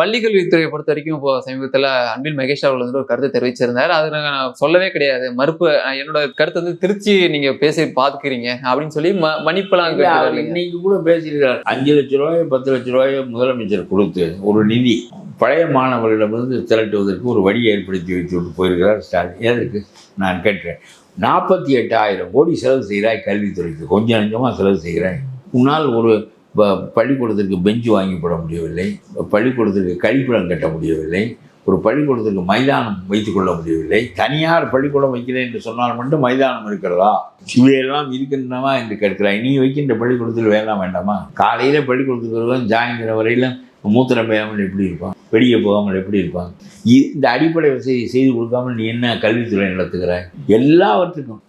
பள்ளிக்கல்வித்துறையை பொறுத்த வரைக்கும் இப்போ சமீபத்துல அன்பில் மகேஷ் அவர்கள் வந்து ஒரு கருத்தை தெரிவிச்சிருந்தாரு. அது நான் சொல்லவே கிடையாது. மறுப்பு என்னோட கருத்தை வந்து திருச்சி நீங்க பேசி பாத்துக்கிறீங்க அப்படின்னு சொல்லி ம- மன்னிப்பெல்லாம் இன்னைக்கு கூட பேசியிருக்கார். அஞ்சு லட்ச ரூபாயோ பத்து லட்ச ரூபாயோ முதலமைச்சர் கொடுத்து ஒரு நிதி பழைய மாணவர்களிடமிருந்து திரட்டுவதற்கு ஒரு வழியை ஏற்படுத்தி வைத்து விட்டு போயிருக்கிறார் ஸ்டாலின். எதற்கு நான் கேட்கிறேன். நாற்பத்தி எட்டாயிரம் கோடி செலவு செய்கிறாய் கல்வித்துறைக்கு. கொஞ்சம் நஞ்சமாக செலவு செய்கிறாய். உன்னால் ஒரு பள்ளிக்கூடத்திற்கு பெஞ்சு வாங்கி போட முடியவில்லை. பள்ளிக்கூடத்திற்கு கழிப்பிடம் கட்ட முடியவில்லை. ஒரு பள்ளிக்கூடத்திற்கு மைதானம் வைத்துக்கொள்ள முடியவில்லை. தனியார் பள்ளிக்கூடம் வைக்கிறேன் என்று சொன்னால் மட்டும் மைதானம் இருக்கிறதா? இவையெல்லாம் இருக்கின்றனவா என்று கேட்கிறாய். நீ வைக்கின்ற பள்ளிக்கூடத்தில் வேண்டாம் வேண்டாமா? காலையில் பள்ளிக்கூடத்துக்கு வருவன் சாயந்தரம் வரையிலும் மூத்திரம் பெய்யாமல் எப்படி இருப்பான்? வெளியே போகாமல் எப்படி இருப்பான்? இந்த அடிப்படை வசதியை செய்து கொடுக்காமல் நீ என்ன கல்வித்துறை நடத்துகிறாய்? எல்லாவற்றுக்கும்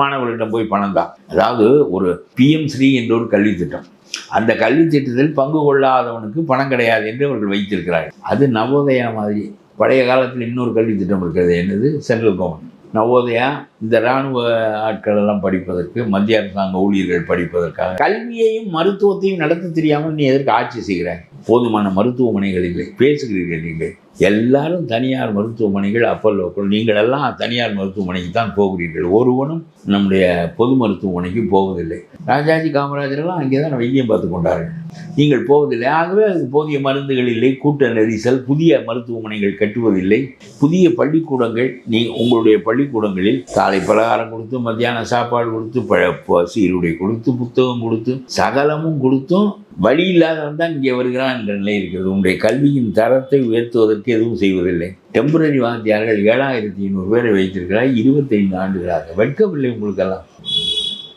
மாணவர்களிடம் போய் பணம் தான். அதாவது ஒரு பிஎம் ஸ்ரீ என்ற ஒரு கல்வி திட்டம் அந்த கல்வி திட்டத்தில் பங்கு கொள்ளாதவனுக்கு பணம் கிடையாது என்று அவர்கள் வைத்திருக்கிறார்கள். அது நவோதயா மாதிரி. பழைய காலத்தில் இன்னொரு கல்வி திட்டம் இருக்கிறது. என்னது? சென்ட்ரல் கவர்மெண்ட் நவோதயா இந்த இராணுவ ஆட்கள் எல்லாம் படிப்பதற்கு மத்திய அரசாங்க ஊழியர்கள் படிப்பதற்காக கல்வியையும் மருத்துவத்தையும் நடத்த தெரியாமல் நீ எதற்கு ஆட்சி செய்கிறாய்? போதுமான மருத்துவமனைகள் இல்லை. பேசுகிறீர்கள் நீங்கள். எல்லாரும் தனியார் மருத்துவமனைகள் அப்பல்லோக்கள் நீங்கள் எல்லாம் தனியார் மருத்துவமனைக்கு தான் போகிறீர்கள். ஒருவனும் நம்முடைய பொது மருத்துவமனைக்கு போவதில்லை. ராஜாஜி காமராஜரெல்லாம் அங்கே தான் வைத்தியம் பார்த்து கொண்டார்கள். நீங்கள் போவதில்லை. ஆகவே அதுக்கு போதிய மருந்துகள் இல்லை கூட்ட நெரிசல் புதிய மருத்துவமனைகள் கட்டுவதில்லை. புதிய பள்ளிக்கூடங்கள் நீ உங்களுடைய பள்ளிக்கூடங்களில் காலை பலகாரம் கொடுத்து மத்தியான சாப்பாடு கொடுத்து பழ ப- சீருடை கொடுத்து புத்தகம் கொடுத்து சகலமும் கொடுத்தும் வழி இல்லாதவன் தான் இங்கே வருகிறான் என்ற நிலை இருக்கிறது. உங்களுடைய கல்வியின் தரத்தை உயர்த்துவதற்கு எதுவும் செய்வதில்லை. டெம்பரரி வாத்தியார்கள் ஏழாயிரத்தி ஐநூறு பேரை வைத்திருக்கிறார் இருபத்தைந்து ஆண்டுகளாக. வெட்கவில்லை உங்களுக்கெல்லாம்.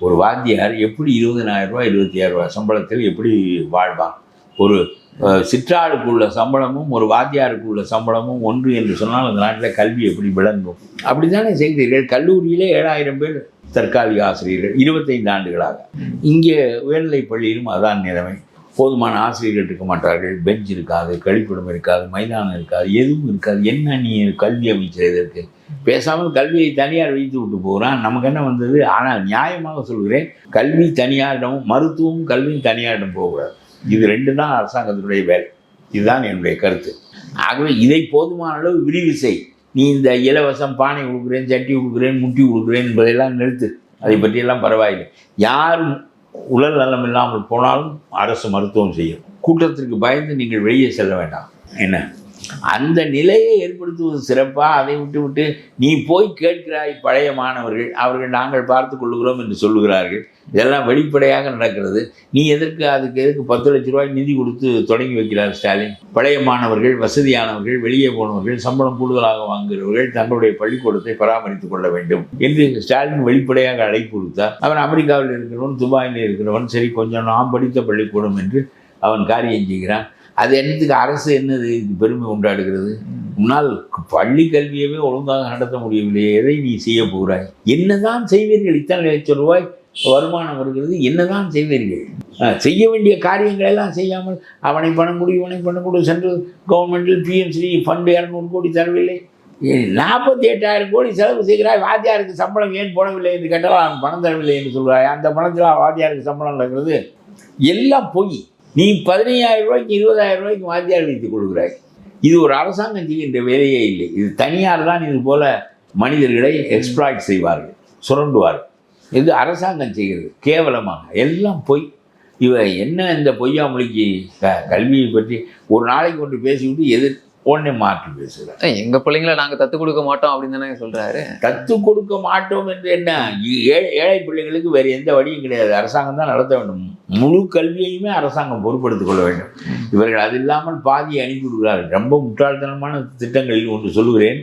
ஒரு வாத்தியார் எப்படி இருபதனாயிரம் ரூபாய் இருபத்தி ஆயிரம் ரூபாய் சம்பளத்தில் எப்படி வாழ்வான்? ஒரு சிற்றாளுக்கு உள்ள சம்பளமும் ஒரு வாத்தியாருக்குள்ள சம்பளமும் ஒன்று என்று சொன்னால் அந்த நாட்டில் கல்வி எப்படி விளங்கும்? அப்படித்தானே செய்கிறீர்கள் கல்லூரியிலே ஏழாயிரம் பேர் தற்காலிக ஆசிரியர்கள் இருபத்தைந்து ஆண்டுகளாக. இங்கே உயர்நிலைப் பள்ளியிலும் அதான் நிலைமை. போதுமான ஆசிரியர்கள் இருக்க மாட்டார்கள். பெஞ்ச் இருக்காது கழிப்பிடம் இருக்காது மைதானம் இருக்காது எதுவும் இருக்காது. என்ன நீ கல்வி அமைச்சர் இதற்கு பேசாமல் கல்வியை தனியார் வைத்து விட்டு போகிறான் நமக்கு என்ன வந்தது? ஆனால் நியாயமாக சொல்கிறேன் கல்வி தனியாரிடமும் மருத்துவம் கல்வியும் தனியாரிடம் போகக்கூடாது. இது ரெண்டு தான் அரசாங்கத்தினுடைய வேலை. இதுதான் என்னுடைய கருத்து. ஆகவே இதை போதுமான அளவு விரிவு செய். நீ இந்த இலவசம் பானை கொடுக்குறேன் சட்டி கொடுக்குறேன் முட்டி கொடுக்குறேன் என்பதையெல்லாம் நிறுத்து. அதை பற்றியெல்லாம் பரவாயில்லை. யார் உடல் நலம் இல்லாமல் போனாலும் அரசு மருத்துவம் செய்யும். கூட்டத்திற்கு பயந்து நீங்கள் வெளியே செல்ல வேண்டாம். என்ன? அந்த நிலையை ஏற்படுத்துவது சிறப்பாக அதை விட்டு விட்டு நீ போய் கேட்கிறாய் பழைய மாணவர்கள். அவர்கள் நாங்கள் பார்த்து கொள்ளுகிறோம் என்று சொல்லுகிறார்கள். இதெல்லாம் வெளிப்படையாக நடக்கிறது. நீ எதற்கு அதுக்கு எதுக்கு பத்து லட்ச ரூபாய் நிதி கொடுத்து தொடங்கி வைக்கிறார் ஸ்டாலின்? பழைய மாணவர்கள் வசதியானவர்கள் வெளியே போனவர்கள் சம்பளம் கூடுதலாக வாங்குகிறவர்கள் தங்களுடைய பள்ளிக்கூடத்தை பராமரித்துக் கொள்ள வேண்டும் என்று ஸ்டாலின் வெளிப்படையாக அழைப்பு கொடுத்தார் அவன் அமெரிக்காவில் இருக்கிறவன் துபாயில் இருக்கிறவன் சரி கொஞ்சம் நாம் படித்த பள்ளிக்கூடம் என்று அவன் காரியம் செய்கிறான். அது என்னத்துக்கு அரசு என்னது இது பெருமை கொண்டாடுகிறது? உன்னால் பள்ளி கல்வியவே ஒழுங்காக நடத்த முடியவில்லையே. எதை நீ செய்ய போகிறாய்? என்னதான் செய்வீர்கள்? இத்தனை லட்சம் ரூபாய் வருமானம் வருகிறது. என்னதான் செய்வீர்கள்? செய்ய வேண்டிய காரியங்கள் எல்லாம் செய்யாமல் அவனை பணம் கொடு இவனை பணம் கொடு சென்ட்ரல் கவர்மெண்டில் பிஎம்சி ஃபண்டு இரநூறு கோடி தரவில்லை. நாற்பத்தி எட்டாயிரம் கோடி செலவு செய்கிறாய். வாத்தியாருக்கு சம்பளம் ஏன் போடவில்லை என்று கேட்டால் அவன் பணம் தரவில்லை என்று சொல்கிறாய். அந்த பணத்தில் வாத்தியாருக்கு சம்பளம் நடக்கிறது எல்லாம் பொய். நீ பதினையாயிரம் ரூபாய்க்கு இருபதாயிரம் ரூபாய்க்கு வாத்தியார் வைத்துக் கொள்கிறாய் இது ஒரு அரசாங்கம் செய்கின்ற வேலையே இல்லை. இது தனியார் தான் இது போல மனிதர்களை எக்ஸ்ப்ளாய்ட் செய்வார்கள் சுரண்டுவார்கள். இது அரசாங்கம் செய்கிறது கேவலமாக. எல்லாம் பொய். இவ என்ன இந்த பொய்யாமொழிக்கு க கல்வியை பற்றி ஒரு நாளைக்கு ஒன்று பேசிவிட்டு எதிர் உடனே மாற்றி பேசுகிறார். ஏய், எங்க பிள்ளைங்களை நாங்க தத்து கொடுக்க மாட்டோம் அப்படின்னு தானே சொல்றாரு. கற்றுக் கொடுக்க மாட்டோம் என்று என்ன? ஏழை பிள்ளைகளுக்கு வேறு எந்த வழியும் கிடையாது. அரசாங்கம் தான் நடத்த வேண்டும். முழு கல்வியையுமே அரசாங்கம் பொறுப்படுத்திக் கொள்ள வேண்டும். இவர்கள் அது இல்லாமல் பாதியை அனுப்பி விடுகிறார்கள். ரொம்ப முட்டாள்தனமான திட்டங்களில் ஒன்று சொல்லுகிறேன்.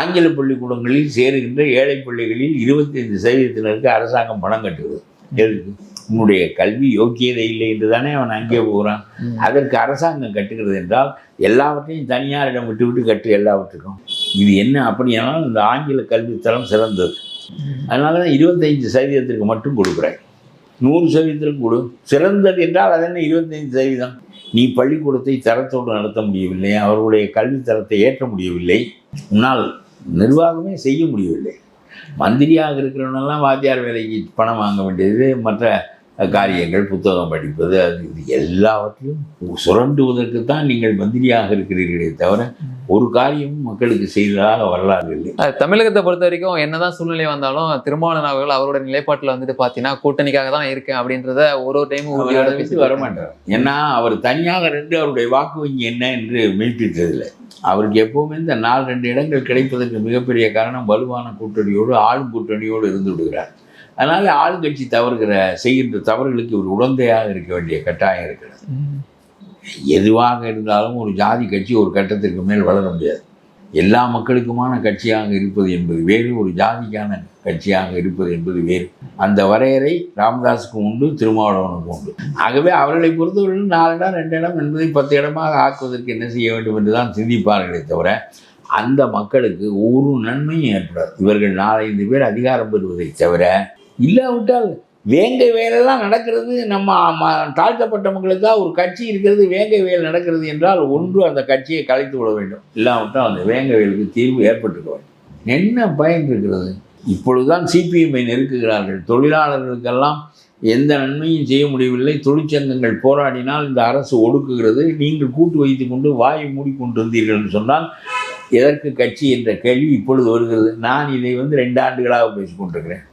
ஆங்கில பள்ளிக்கூடங்களில் சேருகின்ற ஏழை பிள்ளைகளில் இருபத்தைந்து சதவீதத்தினருக்கு அரசாங்கம் பணம் கட்டுகிறது. எதுக்கு? உன்னுடைய கல்வி யோக்கியதை இல்லை என்று தானே அவன் அங்கே போகிறான் அதற்கு அரசாங்கம் கட்டுகிறது என்றால் எல்லாவற்றையும் தனியாரிடம் விட்டு விட்டு கட்டு எல்லாவற்றுக்கும். இது என்ன? அப்படியானால் இந்த ஆங்கில கல்வித்தரம் சிறந்தது. அதனால தான் இருபத்தைந்து சதவீதத்திற்கு மட்டும் கொடுக்குறேன். நூறு சதவீதத்திற்கு கொடு. சிறந்தது என்றால் அது என்ன? இருபத்தைந்து சதவீதம். நீ பள்ளிக்கூடத்தை தரத்தோடு நடத்த முடியவில்லை. அவர்களுடைய கல்வி தரத்தை ஏற்ற முடியவில்லை. உன்னால் நிர்வாகமே செய்ய முடியவில்லை. மந்திரியாக இருக்கிறவனெல்லாம் வாத்தியார் வேலைக்கு பணம் வாங்க வேண்டியது. மற்ற காரியங்கள் புத்தகம் படிப்பது அது இது எல்லாவற்றையும் சுரண்டுவதற்கு தான் நீங்கள் மந்திரியாக இருக்கிறீர்களே தவிர ஒரு காரியமும் மக்களுக்கு செய்ததாக வரலாறு இல்லை. தமிழகத்தை பொறுத்த வரைக்கும் என்னதான் சூழ்நிலை வந்தாலும் திருமாவளவன் அவர்கள் அவரோட நிலைப்பாட்டுல வந்துட்டு பாத்தீங்கன்னா கூட்டணிக்காக தான் இருக்கேன் அப்படின்றத ஒரு ஒரு டைமும் உறுதியோட பேசி வர மாட்டார் ஏன்னா அவர் தனியாக ரெண்டு அவருடைய வாக்கு வங்கி என்ன என்று மெய்ப்பித்ததில்லை அவருக்கு எப்பவுமே இந்த நாலு ரெண்டு இடங்கள் கிடைப்பதற்கு மிகப்பெரிய காரணம் வலுவான கூட்டணியோடு ஆளும் கூட்டணியோடு இருந்து விடுகிறார். அதனால் ஆளுங்கட்சி தவறுகிற செய்கின்ற தவறுகளுக்கு ஒரு உடந்தையாக இருக்க வேண்டிய கட்டாயம் இருக்கிறது. எதுவாக இருந்தாலும் ஒரு ஜாதி கட்சி ஒரு கட்டத்திற்கு மேல் வளர முடியாது. எல்லா மக்களுக்குமான கட்சியாக இருப்பது என்பது வேறு ஒரு ஜாதிக்கான கட்சியாக இருப்பது என்பது வேறு. அந்த வரையறை ராமதாஸுக்கு உண்டு திருமாவளவனுக்கு உண்டு. ஆகவே அவர்களை பொறுத்தவரையில் நாலு இடம் ரெண்டு இடம் என்பதை பத்து இடமாக ஆக்குவதற்கு என்ன செய்ய வேண்டும் என்று தான் சிந்திப்பார்களே தவிர அந்த மக்களுக்கு ஒரு நன்மையும் ஏற்படாது. இவர்கள் நாலஞ்சு பேர் அதிகாரம் பெறுவதை தவிர இல்லாவிட்டால் வேங்கை வேலைலாம் நடக்கிறது நம்ம தாழ்த்தப்பட்ட தாழ்த்தப்பட்ட மக்களுக்காக ஒரு கட்சி இருக்கிறது வேங்கை வேலை நடக்கிறது என்றால் ஒன்று அந்த கட்சியை கலைத்து விட வேண்டும். இல்லாவிட்டால் அந்த வேங்கை வேலுக்கு தீர்வு ஏற்பட்டுக்க வேண்டும். என்ன பயன் இருக்கிறது? இப்பொழுதுதான் சிபிஎம்ஐ நெருக்குகிறார்கள். தொழிலாளர்களுக்கெல்லாம் எந்த நன்மையும் செய்ய முடியவில்லை. தொழிற்சங்கங்கள் போராடினால் இந்த அரசு ஒடுக்குகிறது. நீங்கள் கூட்டு வைத்து கொண்டு வாயை மூடிக்கொண்டிருந்தீர்கள் என்று சொன்னால் எதற்கு கட்சி என்ற கேள்வி இப்பொழுது வருகிறது. நான் இதை வந்து ரெண்டு ஆண்டுகளாக பேசிக்கொண்டிருக்கிறேன்.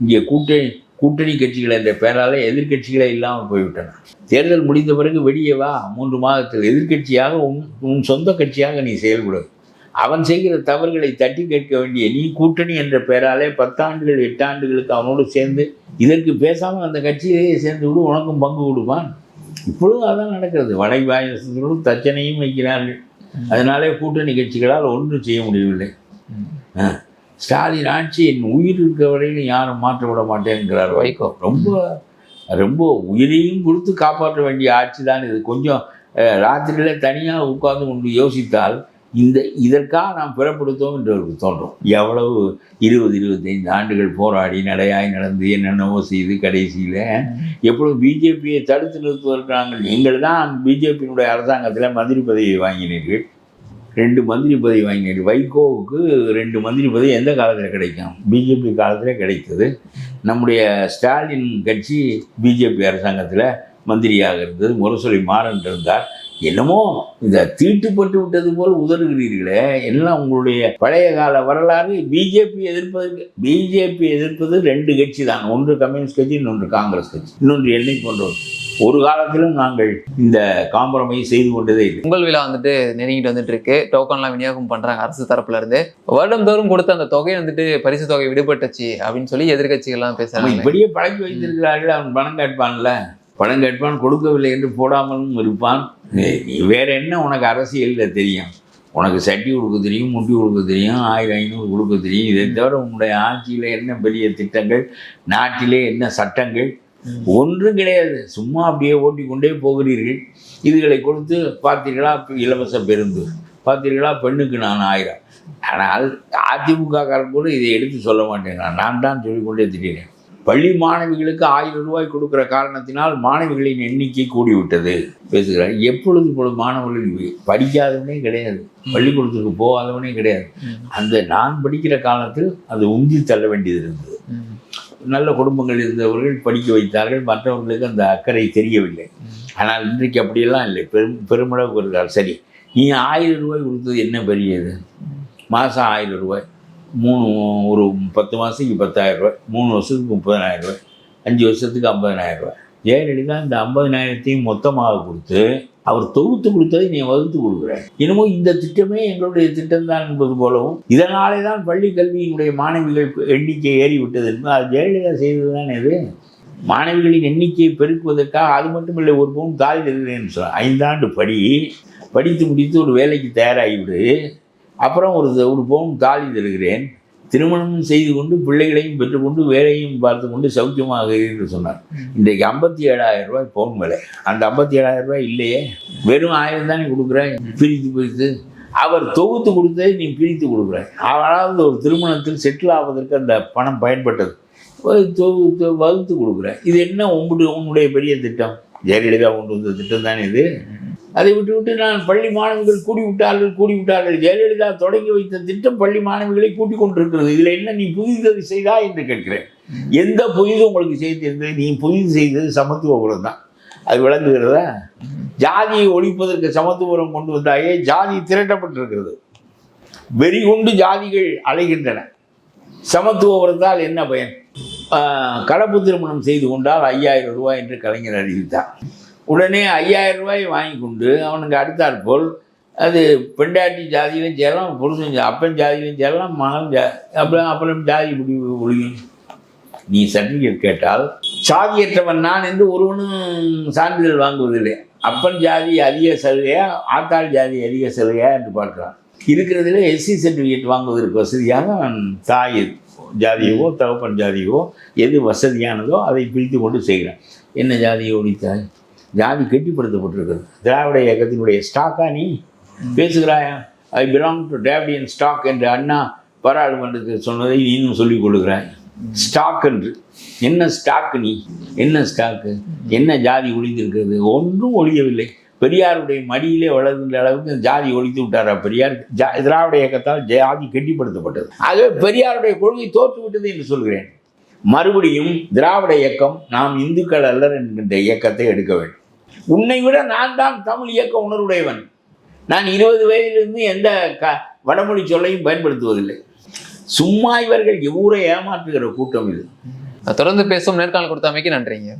இங்கே கூட்டணி கூட்டணி கட்சிகள் என்ற பெயரால் எதிர்க்கட்சிகளே இல்லாமல் போய்விட்டன. தேர்தல் முடிந்த பிறகு வெளியே வா மூன்று மாதத்தில் எதிர்க்கட்சியாக உன் உன் சொந்த கட்சியாக நீ செயல்படு. அவன் செய்கிற தவறுகளை தட்டி கேட்க வேண்டிய நீ கூட்டணி என்ற பெயராலே பத்தாண்டுகள் எட்டாண்டுகளுக்கு அவனோடு சேர்ந்து இதற்கு பேசாமல் அந்த கட்சியிலேயே சேர்ந்து விடு உனக்கும் பங்கு கொடுப்பான். இப்பொழுதும் அதான் நடக்கிறது. வடை பாயசத்தோடு தச்சனையும் வைக்கிறார்கள். அதனாலே கூட்டணி கட்சிகளால் ஒன்றும் செய்ய முடியவில்லை. ஆ. ஸ்டாலின் ஆட்சி என் உயிர் இருக்க வரையிலும் யாரும் மாற்ற விட மாட்டேங்கிறார் வைகோ. ரொம்ப ரொம்ப உயிரையும் கொடுத்து காப்பாற்ற வேண்டிய ஆட்சி தான் இது. கொஞ்சம் ராத்திரியில் தனியாக உட்கார்ந்து கொண்டு யோசித்தால் இந்த இதற்காக நாம் பிறப்படுத்தோம் என்று அவருக்கு தோன்றும். எவ்வளவு இருபது இருபத்தைந்து ஆண்டுகள் போராடி நடையாய் நடந்து என்னென்னவோ செய்து கடைசியில் எப்பொழுது பிஜேபியை தடுத்து நிறுத்துவதற்கு நாங்கள் நீங்கள் தான் பிஜேபியினுடைய அரசாங்கத்தில் மந்திரி பதவியை வாங்கினீர்கள். ரெண்டு மந்திரி பதவி வாங்கினீர்கள் வைகோவுக்கு ரெண்டு மந்திரி பதவி எந்த காலத்தில் கிடைக்கும்? பிஜேபி காலத்தில் கிடைத்தது. நம்முடைய ஸ்டாலின் கட்சி பிஜேபி அரசாங்கத்தில் மந்திரியாக இருந்தது. முரசொலி மாறன் இருந்தார். என்னமோ இந்த தீட்டுப்பட்டு விட்டது போல் உதறுகிறீர்களே. எல்லாம் உங்களுடைய பழைய கால வரலாறு பிஜேபி எதிர்ப்பதற்கு பிஜேபி எதிர்ப்பது ரெண்டு கட்சி தான். ஒன்று கம்யூனிஸ்ட் கட்சி இன்னொன்று காங்கிரஸ் கட்சி. இன்னொன்று எண்ணெய் போன்றவர் ஒரு காலத்திலும் நாங்கள் இந்த காம்பரமைஸ் செய்து கொண்டதே இல்லை. பொங்கல் விழா வந்துட்டு நெருங்கிட்டு வந்துட்டு இருக்கு. டோக்கன்லாம் விநியோகம் பண்றாங்க அரசு தரப்புல இருந்து வருடந்தோறும் கொடுத்த அந்த தொகை வந்துட்டு பரிசு தொகை விடுபட்டுச்சு அப்படின்னு சொல்லி எதிர்கட்சிகள்லாம் பேசுறாங்க. இப்படியே பழக்கி வைத்திருக்கிறார்கள். அவன் பணம் கேட்பான்ல. பணம் கேட்பான் கொடுக்கவில்லை என்று போடாமலும் இருப்பான். வேற என்ன உனக்கு அரசியலில் தெரியும்? உனக்கு சட்டி கொடுக்க தெரியும் முட்டி கொடுக்க தெரியும் ஆயிரம் ஐநூறு கொடுக்க தெரியும். இதை தவிர உன்னுடைய ஆட்சியில் என்ன பெரிய திட்டங்கள்? நாட்டிலே என்ன சட்டங்கள்? ஒன்றும் கிடையாது. சும்மா அப்படியே ஓட்டிக்கொண்டே போகிறீர்கள். இதுகளை கொடுத்து பார்த்தீர்களா? இலவச பேருந்து பார்த்தீர்களா? பெண்ணுக்கு நான் ஆயிரம். ஆனால் அதிமுக காரன் கூட இதை எடுத்து சொல்ல மாட்டேங்கிறான் நான். தான் சொல்லிக்கொண்டே திரிகிறேன். பள்ளி மாணவிகளுக்கு ஆயிரம் ரூபாய் கொடுக்கிற காரணத்தினால் மாணவிகளின் எண்ணிக்கை கூடிவிட்டது. பேசுகிறார். எப்பொழுது இப்பொழுது மாணவர்கள் படிக்காதவனே கிடையாது. பள்ளிக்கூடத்துக்கு போகாதவனே கிடையாது. அந்த நான் படிக்கிற காலத்தில் அது உந்தி தள்ள வேண்டியது இருந்தது. நல்ல குடும்பங்கள் இருந்தவர்கள் படிக்க வைத்தார்கள் மற்றவர்களுக்கு அந்த அக்கறை தெரியவில்லை. ஆனால் இன்றைக்கு அப்படியெல்லாம் இல்லை. பெரும் பெருமளவு வருகிறார் சரி. நீ ஆயிரம் ரூபாய் கொடுத்தது என்ன பெரியது? மாதம் ஆயிரம் ரூபாய். மூணு ஒரு பத்து மாதத்துக்கு பத்தாயிரம் ரூபாய். மூணு வருஷத்துக்கு முப்பதனாயிரம் ரூபாய். அஞ்சு வருஷத்துக்கு ஐம்பதனாயிரம் ரூபாய். ஜெயலலிதா இந்த ஐம்பதனாயிரத்தையும் மொத்தமாக கொடுத்து அவர் தொகுத்து கொடுத்ததை நீ வகுத்து கொடுக்குறேன் என்னமோ இந்த திட்டமே எங்களுடைய திட்டம் தான் என்பது போலவும் இதனாலே தான் பள்ளி கல்வியினுடைய மாணவிகள் எண்ணிக்கை ஏறிவிட்டது என்பது. அது ஜெயலலிதா செய்தது தான் இது? மாணவிகளின் எண்ணிக்கையை பெருக்குவதற்காக அது மட்டுமில்லை ஒரு பவுன் காலி தருகிறேன்னு சொல்ல ஐந்தாண்டு படி படித்து முடித்து ஒரு வேலைக்கு தயாராகிவிடு. அப்புறம் ஒரு ஒரு பவுன் தாலி தருகிறேன். திருமணமும் செய்து கொண்டு பிள்ளைகளையும் பெற்றுக்கொண்டு வேலையும் பார்த்து கொண்டு சௌக்கியமாக என்று சொன்னார். இன்றைக்கு ஐம்பத்தி ஏழாயிரம் ரூபாய் பவுன் விலை. அந்த ஐம்பத்தி ஏழாயிரம் ரூபாய் இல்லையே. வெறும் ஆயிரம் தானே கொடுக்குறேன். பிரித்து பிரித்து. அவர் தொகுத்து கொடுத்ததை நீ பிரித்து கொடுக்குற அவளாவது ஒரு திருமணத்தில் செட்டில் ஆவதற்கு அந்த பணம் பயன்பட்டது. தொகுத்து வகுத்து கொடுக்குற இது என்ன உங்களுடைய உன்னுடைய பெரிய திட்டம்? ஜெயலலிதா கொண்டு வந்த திட்டம் தானே இது. அதை விட்டுவிட்டு நான் பள்ளி மாணவிகள் கூடிவிட்டார்கள் கூடிவிட்டார்கள். ஜெயலலிதா தொடங்கி வைத்த திட்டம் பள்ளி மாணவிகளை கூட்டிக் கொண்டிருக்கிறது. இதில் என்ன நீ புதிதது செய்தா என்று கேட்கிறேன். எந்த புதிது உங்களுக்கு செய்திருந்தது நீ புதிது செய்தது சமத்துவபுரம் தான். அது விளங்குகிறதா? ஜாதியை ஒழிப்பதற்கு சமத்துவபுரம் கொண்டு வந்தாயே ஜாதி திரட்டப்பட்டிருக்கிறது. வெறி கொண்டு ஜாதிகள் அலைகின்றன. சமத்துவபுரத்தால் என்ன பயன்? கலப்பு திருமணம் செய்து கொண்டால் ஐயாயிரம் ரூபாய் என்று கலைஞர் அறிவித்தார். உடனே ஐயாயிரம் ரூபாய் வாங்கி கொண்டு அவனுக்கு அடுத்தாற்போல் அது பெண்டாட்டி ஜாதியிலும் சேரலாம் புருஷன் அப்பன் ஜாதியிலும் சேரலாம் மகன் ஜா அப்புறம் அப்புறம் ஜாதி முடிவு முடியும் நீ சர்டிஃபிகேட் கேட்டால் சாதியற்றவன் நான் என்று ஒருவனும் சான்றிதழ் வாங்குவதில்லை. அப்பன் ஜாதி அதிக சலுகையா ஆத்தாள் ஜாதி அதிக சலுகையா என்று பார்க்கிறான். இருக்கிறதுல எஸ்சி சர்டிஃபிகேட் வாங்குவதற்கு வசதியாக தாய் ஜாதியவோ தகப்பன் ஜாதியவோ எது வசதியானதோ அதை பிரித்து கொண்டு செய்கிறான். என்ன ஜாதியை தாய்? ஜாதி கெட்டிப்படுத்தப்பட்டிருக்கிறது. திராவிட இயக்கத்தினுடைய ஸ்டாக்கா நீ பேசுகிறாயா? I belong to Dravidian stock என்று அண்ணா பாராளுமன்றத்தில் சொன்னதை இன்னும் சொல்லிக் கொள்கிறாய் ஸ்டாக் என்று. என்ன ஸ்டாக் நீ? என்ன ஸ்டாக்கு என்ன ஜாதி ஒழிந்திருக்கிறது? ஒன்றும் ஒழியவில்லை. பெரியாருடைய மடியிலே வளர்கின்ற அளவுக்கு ஜாதி ஒழித்து விட்டாரா பெரியார்? ஜா திராவிட இயக்கத்தால் ஜாதி கெட்டிப்படுத்தப்பட்டது. ஆகவே பெரியாருடைய கொள்கை தோற்று விட்டது என்று சொல்கிறேன். மறுபடியும் திராவிட இயக்கம் நாம் இந்துக்கள் அல்லர் என்கின்ற இயக்கத்தை எடுக்க வேண்டும். உன்னை விட நான் தான் தமிழ் இயக்க உணர்வுடையவன். நான் இருபது வயதிலிருந்து எந்த க வடமொழி சொல்லையும் பயன்படுத்துவதில்லை. சும்மா இவர்கள் ஊரை ஏமாற்றுகிற கூட்டம் இது. தொடர்ந்து பேசும் நேர்காணல் கொடுத்தமைக்கு நன்றிங்க.